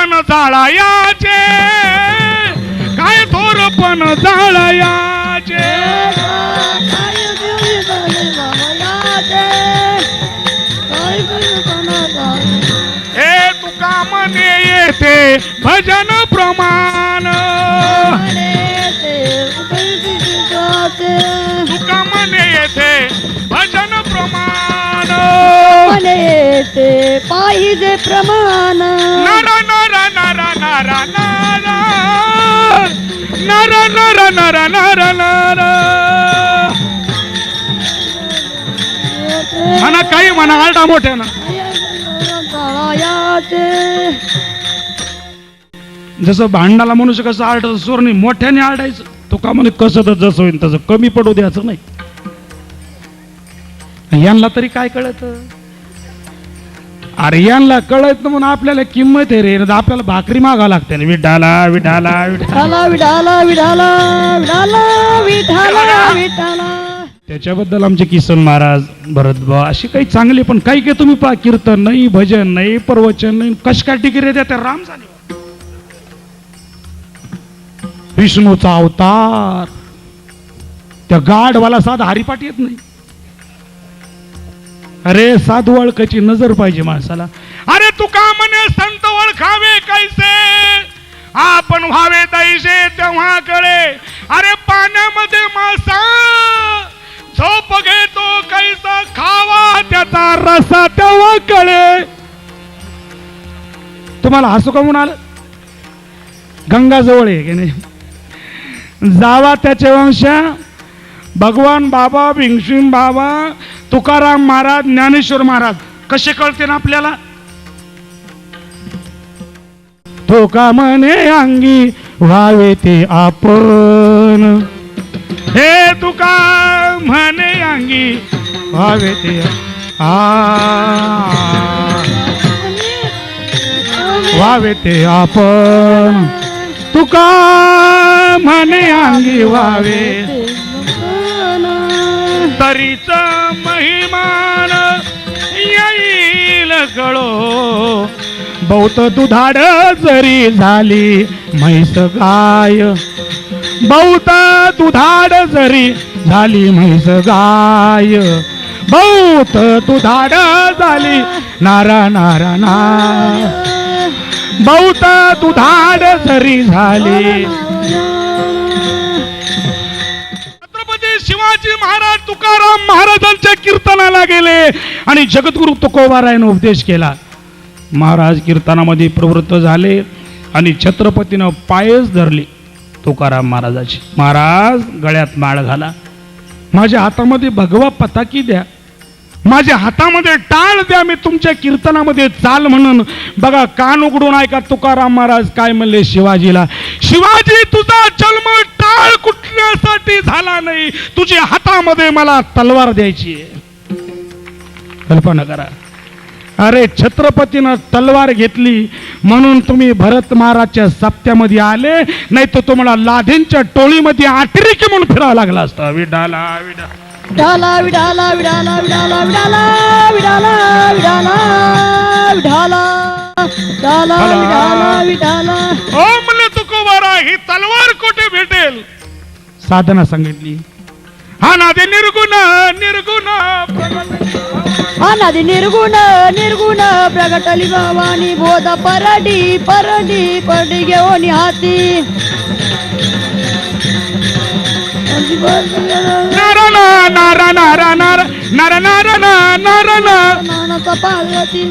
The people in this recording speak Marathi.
पण जाळायाचे. काय थोर पण जाळायाचे. हे तुका मने येते भजन प्रमाण. तुका मने येते भजन प्रमाण. येते पाहिजे प्रमाण. नर नर नर नर नर नर म्हणा काही म्हणा आलटा मोठ्यानं तळायाचे जसं भांडाला मनुष्य कसं आरडायचं सोर नाही मोठ्याने आरडायचं तो का म्हणे कसं तर जसं होईल तसं कमी पडू द्यायचं नाही यांना तरी काय कळत अरे यांना कळत म्हणून आपल्याला किंमत आहे रे. आपल्याला भाकरी मागावं लागते ना. विठाला विठाला विठाला. विठाला विठाला विठाला विठाला विठाला. त्याच्याबद्दल आमचे किसन महाराज भरत भाऊ अशी काही चांगले पण काही काही तुम्ही पहा कीर्तन नाही भजन नाही प्रवचन नाही कश काय टिकिरे त्या राम झाले विष्णूचा अवतार. त्या गाडवाला साधा हरिपाठ येत नाही. अरे साधू ओळखाची नजर पाहिजे माणसाला. अरे तू का म्हणे संत ओळखावे कैसे? आपण व्हावे दैसे तेव्हा कळे अरे पाण्यामध्ये मासा झोप घेतो कैसा खावा त्याचा रसा तेव्हा कळे तुम्हाला हसू का म्हणून आलं गंगा जवळ आहे की नाही? जावा त्याचे वंशा भगवान बाबा भिंगशिम बाबा तुकाराम महाराज ज्ञानेश्वर महाराज कसे कळते ना आपल्याला? तो म्हणे अंगी व्हावे ते आपण. हे तुका म्हणे अंगी व्हावे ते आ व्हावे ते आपण. तुका म्हणे अंगी व्हावे. तरीच महिमान येईल कळो बहुत दुधाड जरी झाली म्हैस गाय. बहुत दुधाड जरी झाली म्हैस गाय. बहुत दुधाड झाली नारा नारा ना. बहुत दुधाड जरी झाली. छत्रपती शिवाजी महाराज तुकाराम महाराजांच्या कीर्तनाला गेले आणि जगद्गुरु तुकोबारायनं उपदेश केला. महाराज कीर्तनामध्ये प्रवृत्त झाले आणि छत्रपतीनं पायच धरली. तुकाराम महाराजाची. महाराज गळ्यात माळ घाला. माझ्या हातामध्ये भगवा पताकी द्या. माझ्या हातामध्ये टाळ द्या. मी तुमच्या कीर्तनामध्ये चाल म्हणून. बघा कान उघडून ऐका तुकाराम महाराज काय म्हणले शिवाजीला. शिवाजी तुझा जन्म टाळ कुठण्यासाठी झाला नाही? तुझ्या हातामध्ये मला तलवार द्यायची आहे. कल्पना करा. अरे छत्रपतीनं तलवार घेतली म्हणून तुम्ही भरत महाराजच्या सप्त्यामध्ये आले नाही तर तुम्हाला लाधेंच्या टोळीमध्ये आटरिकी म्हणून फिरावं लागला असतं. विडाला विडा. विठाला विठाला विठाला विठाला विठाला विठाला विठाला विठाला विठाला विठाला विठाला ओ म्हणले तुकोबारा ही तलवार कुठे भेटेल? साधना सांगितली. हा नादे निर्गुण निर्गुण अनादि निर्गुण निर्गुण प्रगटली भवानी बोध परडी परडी परडी घेऊन हाती नारा नारा नारा नारा नारा नारा नारा नारा पार्वती